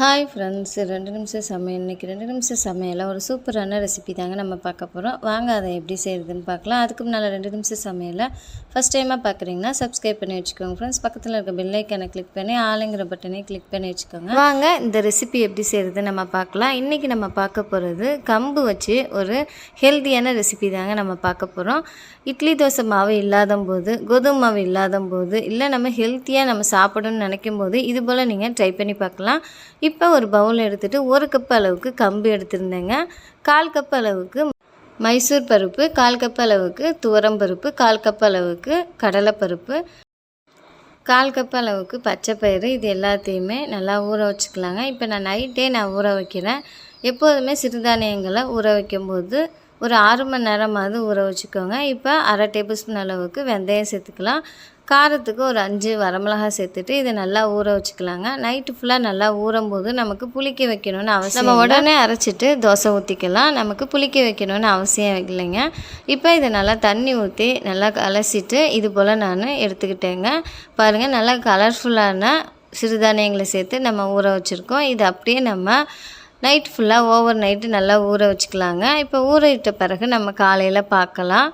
Hi friends ரெண்டு நிமிஷம் சமையல். இன்றைக்கி ரெண்டு நிமிஷம் சமையலை ஒரு சூப்பரான ரெசிபி தாங்க நம்ம பார்க்க போகிறோம் வாங்க அதை எப்படி செய்கிறதுன்னு பார்க்கலாம். அதுக்கு முன்னால் ரெண்டு நிமிஷம் சமையலை ஃபஸ்ட் டைமாக பார்க்குறீங்கன்னா சப்ஸ்கிரைப் பண்ணி வச்சுக்கோங்க ஃப்ரெண்ட்ஸ் பக்கத்தில் இருக்க பெல்லைக்கனை கிளிக் பண்ணி ஆளுங்கிற பட்டனே கிளிக் பண்ணி வச்சுக்கோங்க. வாங்க இந்த ரெசிபி எப்படி செய்கிறது நம்ம பார்க்கலாம். இன்றைக்கி நம்ம பார்க்க போகிறது கம்பு வச்சு ஒரு ஹெல்த்தியான ரெசிபி தாங்க நம்ம பார்க்க போகிறோம் இட்லி தோசை மாவு இல்லாத போது கோதுமை மாவு இல்லாத போது இல்லை நம்ம ஹெல்த்தியாக நம்ம சாப்பிடணும்னு நினைக்கும் போது இது போல் நீங்கள் ட்ரை பண்ணி பார்க்கலாம். இப்போ ஒரு பவுல் எடுத்துகிட்டு ஒரு கப் அளவுக்கு கம்பு எடுத்திருந்தேங்க. கால் கப் அளவுக்கு மைசூர் பருப்பு கால் கப் அளவுக்கு துவரம் பருப்பு கால் கப் அளவுக்கு கடலைப்பருப்பு கால் கப் அளவுக்கு பச்சைப்பயிறு இது எல்லாத்தையுமே நல்லா ஊற வச்சுக்கலாங்க. இப்போ நான் நைட்டே நான் ஊற வைக்கிறேன். எப்போதுமே சிறுதானியங்களை ஊற வைக்கும்போது ஒரு ஆறு மணி நேரமாவது ஊற வச்சுக்கோங்க. இப்போ அரை டேபிள் ஸ்பூன் அளவுக்கு வெந்தயம் சேர்த்துக்கலாம். காரத்துக்கு ஒரு அஞ்சு வரமிளகாய் சேர்த்துட்டு இதை நல்லா ஊற வச்சுக்கலாங்க. நைட்டு ஃபுல்லாக நல்லா ஊறும் போது நமக்கு புளிக்க வைக்கணும்னு அவசியம் நம்ம உடனே அரைச்சிட்டு தோசை ஊற்றிக்கலாம் நமக்கு புளிக்க வைக்கணும்னு அவசியம் இல்லைங்க. இப்போ இதை நல்லா தண்ணி ஊற்றி நல்லா கலசிட்டு இது போல் நான் எடுத்துக்கிட்டேங்க. பாருங்கள் நல்லா கலர்ஃபுல்லான சிறுதானியங்களை சேர்த்து நம்ம ஊற வச்சுருக்கோம். இது அப்படியே நம்ம நைட் ஃபுல்லாக ஓவர் நைட்டு நல்லா ஊற வச்சுக்கலாங்க. இப்போ ஊற இட்ட பிறகு நம்ம காலையில் பார்க்கலாம்.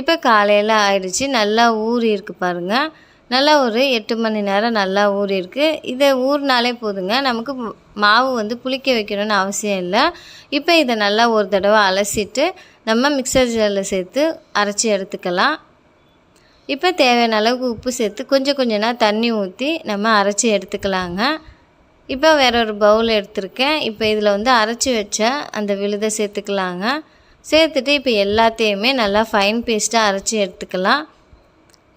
இப்போ காலையில் ஆயிடுச்சு. நல்லா ஊறி இருக்குது பாருங்கள் நல்லா ஒரு எட்டு மணி நேரம் நல்லா ஊறி இருக்குது இதை ஊறினாலே போதுங்க. நமக்கு மாவு வந்து புளிக்க வைக்கணும்னு அவசியம் இல்லை. இப்போ இதை நல்லா ஒரு தடவை அலசிட்டு நம்ம மிக்சர் ஜாரில் சேர்த்து அரைச்சி எடுத்துக்கலாம். இப்போ தேவையான அளவுக்கு உப்பு சேர்த்து கொஞ்சம் கொஞ்சமாக தண்ணி ஊற்றி நம்ம அரைச்சி எடுத்துக்கலாங்க. இப்போ வேற ஒரு பவுல் எடுத்திருக்கேன். இப்போ இதில் வந்து அரைச்சி வச்ச அந்த விழுதை சேர்த்துக்கலாங்க. சேர்த்துட்டு இப்போ எல்லாத்தையுமே நல்லா ஃபைன் பேஸ்ட்டாக அரைச்சி எடுத்துக்கலாம்.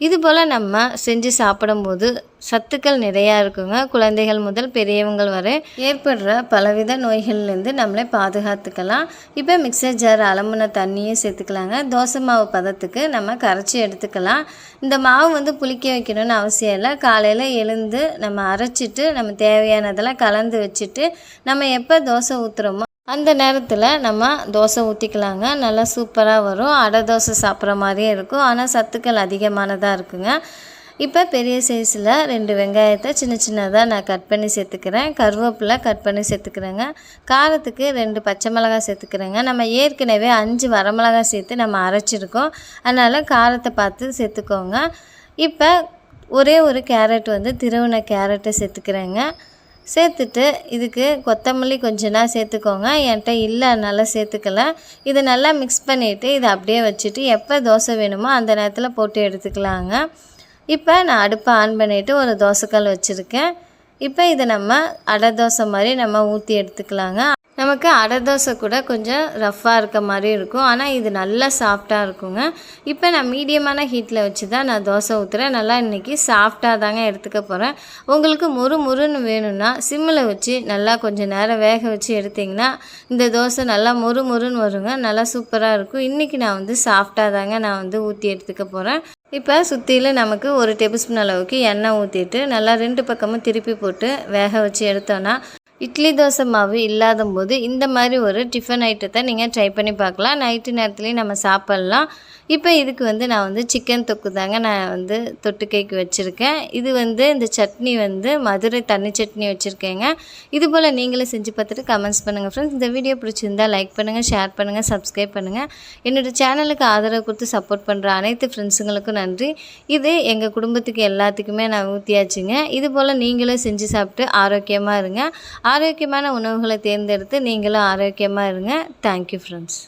இது போல் நம்ம செஞ்சு சாப்பிடும்போது சத்துக்கள் நிறையா இருக்குங்க. குழந்தைகள் முதல் பெரியவங்கள் வரை ஏற்படுற பலவித நோய்கள்லேருந்து நம்மளே பாதுகாத்துக்கலாம். இப்போ மிக்சர் ஜார் அலம்புன தண்ணியும் சேர்த்துக்கலாங்க. தோசை மாவு பதத்துக்கு நம்ம கரைச்சி எடுத்துக்கலாம். இந்த மாவு வந்து புளிக்க வைக்கணும்னு அவசியம் இல்லை. காலையில் எழுந்து நம்ம அரைச்சிட்டு நம்ம தேவையானதெல்லாம் கலந்து வச்சுட்டு நம்ம எப்போ தோசை ஊற்றுறோமோ அந்த நேரத்தில் நம்ம தோசை ஊற்றிக்கலாங்க நல்லா சூப்பராக வரும். அடை தோசை சாப்பிட்ற மாதிரியே இருக்கும். ஆனால் சத்துக்கள் அதிகமானதாக இருக்குங்க. இப்போ பெரிய சைஸில் ரெண்டு வெங்காயத்தை சின்ன சின்னதாக நான் கட் பண்ணி சேர்த்துக்கிறேன். கருவேப்பிலை கட் பண்ணி சேர்த்துக்கிறேங்க. காரத்துக்கு ரெண்டு பச்சை மிளகாய் சேர்த்துக்கிறேங்க. நம்ம ஏற்கனவே அஞ்சு வரமிளகாய் சேர்த்து நம்ம அரைச்சிருக்கோம். அதனால் காரத்தை பார்த்து சேர்த்துக்கோங்க. இப்போ ஒரே ஒரு கேரட் வந்து திருவின கேரட்டை சேர்த்துக்கிறேங்க. சேர்த்துட்டு இதுக்கு கொத்தமல்லி கொஞ்சம் சேர்த்துக்கோங்க. என்கிட்ட இல்லை அதனால் சேர்த்துக்கல. இதை நல்லா மிக்ஸ் பண்ணிவிட்டு இதை அப்படியே வச்சுட்டு எப்போ தோசை வேணுமோ அந்த நேரத்தில் போட்டு எடுத்துக்கலாங்க. இப்போ நான் அடுப்பை ஆன் பண்ணிவிட்டு ஒரு தோசைக்கல் வச்சுருக்கேன். இப்போ இதை நம்ம அடை தோசை மாதிரி நம்ம ஊற்றி எடுத்துக்கலாங்க. நமக்கு அடை தோசை கூட கொஞ்சம் ரஃப்பாக இருக்க மாதிரி இருக்கும். ஆனால் இது நல்லா சாஃப்டாக இருக்குங்க. இப்போ நான் மீடியமான ஹீட்டில் வச்சு தான் நான் தோசை ஊற்றுறேன் நல்லா இன்றைக்கி சாஃப்டாக தாங்க எடுத்துக்க போகிறேன் உங்களுக்கு முறு முறுன்னு வேணும்னா சிம்மில் வச்சு நல்லா கொஞ்சம் நேரம் வேக வச்சு எடுத்திங்கன்னா இந்த தோசை நல்லா முறு முறுன்னு வருங்க. நல்லா சூப்பராக இருக்கும். இன்றைக்கி நான் வந்து சாஃப்டாக தாங்க நான் வந்து ஊற்றி எடுத்துக்க போகிறேன் இப்போ சுற்றியில் நமக்கு ஒரு டேபிள் ஸ்பூன் அளவுக்கு எண்ணெய் ஊற்றிட்டு நல்லா ரெண்டு பக்கமும் திருப்பி போட்டு வேக வச்சு எடுத்தோன்னா இட்லி தோசை மாவு இல்லாத போது இந்த மாதிரி ஒரு டிஃபன் ஐட்டத்தை நீங்கள் ட்ரை பண்ணி பார்க்கலாம். நைட்டு நேரத்துலேயும் நம்ம சாப்பிட்லாம். இப்போ இதுக்கு வந்து நான் வந்து சிக்கன் தொக்கு தாங்க நான் வந்து தொட்டுக்கைக்கு வச்சுருக்கேன். இது வந்து இந்த சட்னி வந்து மதுரை தண்ணி சட்னி வச்சுருக்கேங்க. இது போல் நீங்களும் செஞ்சு பார்த்துட்டு கமெண்ட்ஸ் பண்ணுங்கள் ஃப்ரெண்ட்ஸ் இந்த வீடியோ பிடிச்சிருந்தால் லைக் பண்ணுங்கள் ஷேர் பண்ணுங்கள் சப்ஸ்கிரைப் பண்ணுங்கள் என்னோடய சேனலுக்கு ஆதரவு கொடுத்து சப்போர்ட் பண்ணுற அனைத்து ஃப்ரெண்ட்ஸுங்களுக்கும் நன்றி. இது எங்கள் குடும்பத்துக்கு எல்லாத்துக்குமே நான் ஊற்றியாச்சுங்க இது போல் நீங்களும் செஞ்சு சாப்பிட்டு ஆரோக்கியமாக இருங்க. ஆரோக்கியமான உணவுகளை தேர்ந்தெடுத்து நீங்களும் ஆரோக்கியமாக இருங்க. Thank you friends